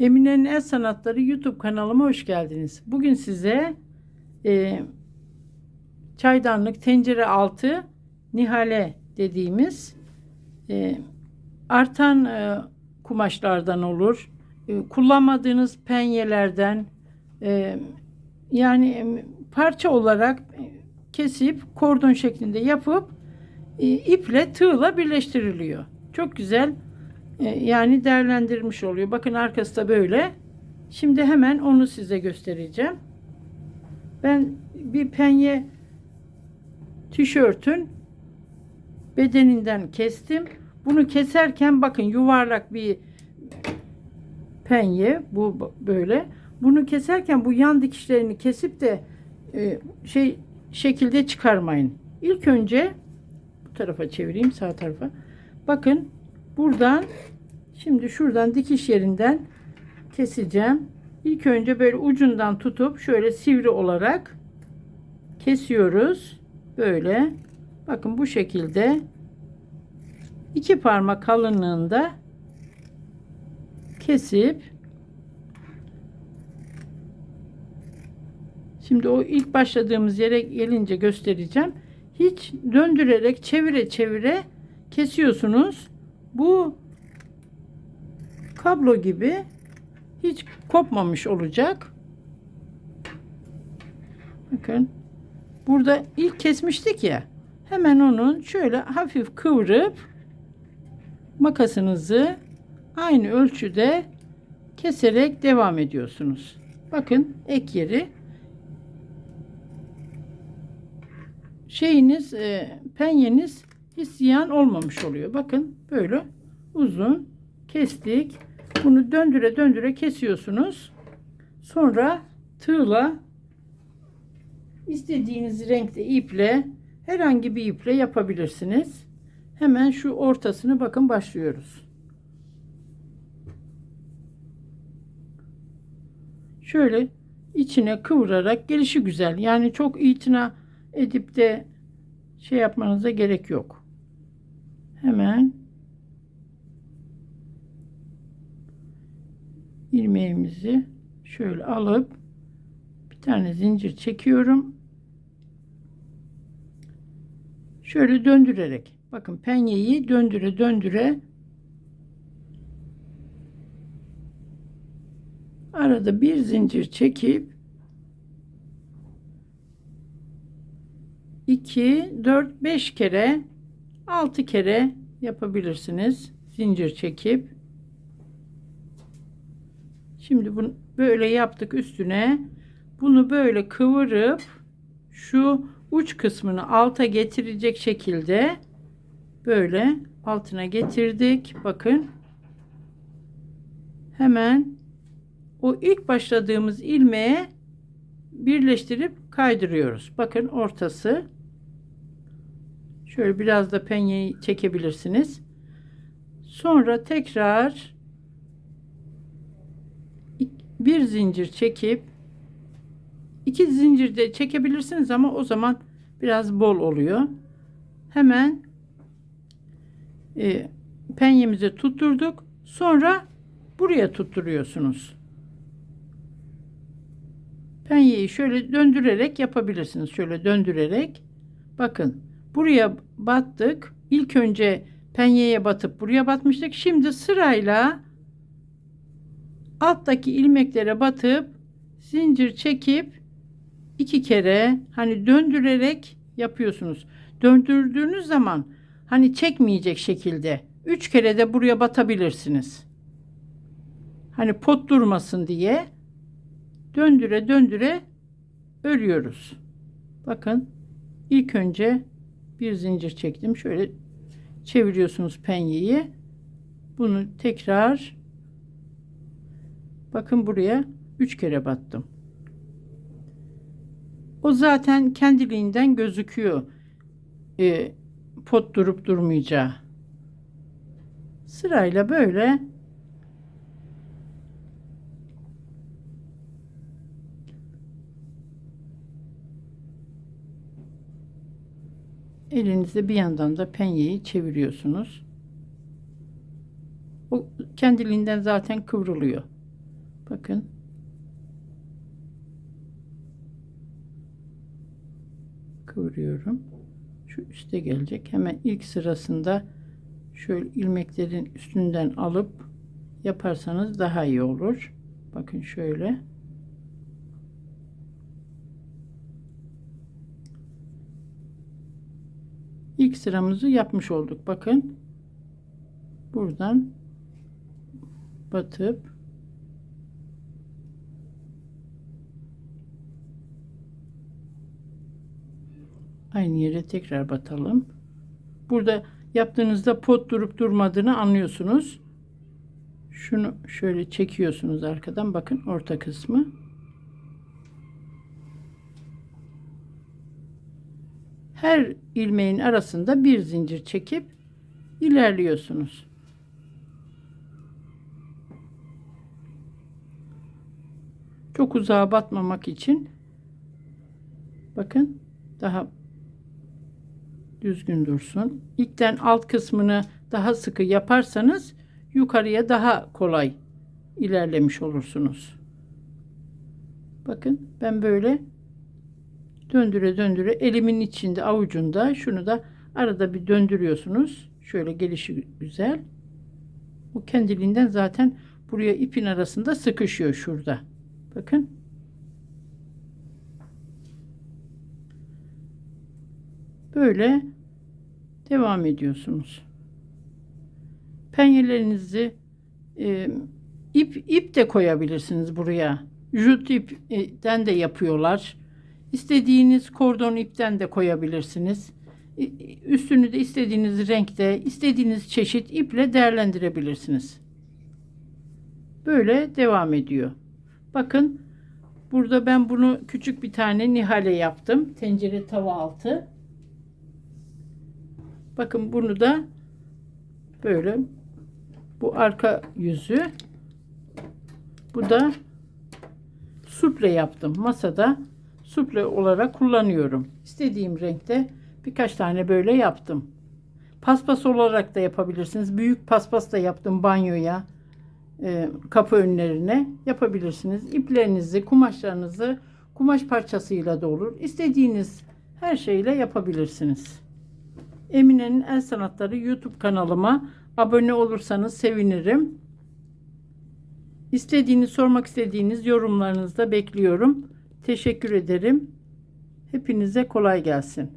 Emine'nin El Sanatları YouTube kanalıma hoş geldiniz. Bugün size e, çaydanlık tencere altı nihale dediğimiz e, artan e, kumaşlardan olur. E, kullanmadığınız penyelerden e, yani e, parça olarak kesip kordon şeklinde yapıp e, iple tığla birleştiriliyor. Çok güzel yani değerlendirmiş oluyor. Bakın arkası da böyle. Şimdi hemen onu size göstereceğim. Ben bir penye tişörtün bedeninden kestim. Bunu keserken bakın yuvarlak bir penye bu böyle. Bunu keserken bu yan dikişlerini kesip de e, şey şekilde çıkarmayın. İlk önce bu tarafa çevireyim sağ tarafa. Bakın buradan şimdi şuradan dikiş yerinden keseceğim. İlk önce böyle ucundan tutup şöyle sivri olarak kesiyoruz. Böyle. Bakın bu şekilde iki parmak kalınlığında kesip Şimdi o ilk başladığımız yere gelince göstereceğim. Hiç döndürerek çevire çevire kesiyorsunuz. Bu kablo gibi hiç kopmamış olacak. Bakın. Burada ilk kesmiştik ya. Hemen onun şöyle hafif kıvırıp makasınızı aynı ölçüde keserek devam ediyorsunuz. Bakın ek yeri şeyiniz e, penyeniz hiç ziyan olmamış oluyor. Bakın böyle uzun kestik. Bunu döndüre döndüre kesiyorsunuz. Sonra tığla istediğiniz renkte iple herhangi bir iple yapabilirsiniz. Hemen şu ortasını bakın başlıyoruz. Şöyle içine kıvırarak gelişi güzel. Yani çok itina edip de şey yapmanıza gerek yok. Hemen ilmeğimizi şöyle alıp bir tane zincir çekiyorum. Şöyle döndürerek bakın penyeyi döndüre döndüre arada bir zincir çekip 2 4 5 kere 6 kere yapabilirsiniz. Zincir çekip. Şimdi bunu böyle yaptık üstüne. Bunu böyle kıvırıp şu uç kısmını alta getirecek şekilde böyle altına getirdik. Bakın. Hemen o ilk başladığımız ilmeğe birleştirip kaydırıyoruz. Bakın ortası şöyle biraz da penyeyi çekebilirsiniz sonra tekrar bir zincir çekip iki zincir de çekebilirsiniz ama o zaman biraz bol oluyor. Hemen e, penyemizi tutturduk. Sonra buraya tutturuyorsunuz. Penyeyi şöyle döndürerek yapabilirsiniz. Şöyle döndürerek. Bakın buraya battık. İlk önce penyeye batıp buraya batmıştık. Şimdi sırayla alttaki ilmeklere batıp zincir çekip iki kere hani döndürerek yapıyorsunuz. Döndürdüğünüz zaman hani çekmeyecek şekilde üç kere de buraya batabilirsiniz. Hani pot durmasın diye döndüre döndüre örüyoruz. Bakın ilk önce bir zincir çektim. Şöyle çeviriyorsunuz penyeyi. Bunu tekrar bakın buraya üç kere battım. O zaten kendiliğinden gözüküyor. E, pot durup durmayacağı. Sırayla böyle elinizde bir yandan da penyeyi çeviriyorsunuz. O kendiliğinden zaten kıvrılıyor. Bakın. Kıvırıyorum. Şu üste gelecek. Hemen ilk sırasında şöyle ilmeklerin üstünden alıp yaparsanız daha iyi olur. Bakın şöyle. İlk sıramızı yapmış olduk. Bakın. Buradan batıp aynı yere tekrar batalım. Burada yaptığınızda pot durup durmadığını anlıyorsunuz. Şunu şöyle çekiyorsunuz arkadan. Bakın orta kısmı. Her ilmeğin arasında bir zincir çekip ilerliyorsunuz. Çok uzağa batmamak için bakın daha düzgün dursun. İlkten alt kısmını daha sıkı yaparsanız yukarıya daha kolay ilerlemiş olursunuz. Bakın ben böyle döndüre döndüre elimin içinde avucunda şunu da arada bir döndürüyorsunuz. Şöyle gelişi güzel. Bu kendiliğinden zaten buraya ipin arasında sıkışıyor şurada. Bakın. Böyle devam ediyorsunuz. Penyelerinizi e, ip ip de koyabilirsiniz buraya. Jut ipten de yapıyorlar. İstediğiniz kordon ipten de koyabilirsiniz. Üstünü de istediğiniz renkte, istediğiniz çeşit iple değerlendirebilirsiniz. Böyle devam ediyor. Bakın burada ben bunu küçük bir tane nihale yaptım. Tencere tava altı. Bakın bunu da böyle bu arka yüzü bu da suple yaptım. Masada suple olarak kullanıyorum. İstediğim renkte birkaç tane böyle yaptım. Paspas olarak da yapabilirsiniz. Büyük paspas da yaptım banyoya. e, kapı önlerine yapabilirsiniz. İplerinizi, kumaşlarınızı kumaş parçasıyla da olur. İstediğiniz her şeyle yapabilirsiniz. Emine'nin El Sanatları YouTube kanalıma abone olursanız sevinirim. İstediğiniz, sormak istediğiniz yorumlarınızı da bekliyorum. Teşekkür ederim. Hepinize kolay gelsin.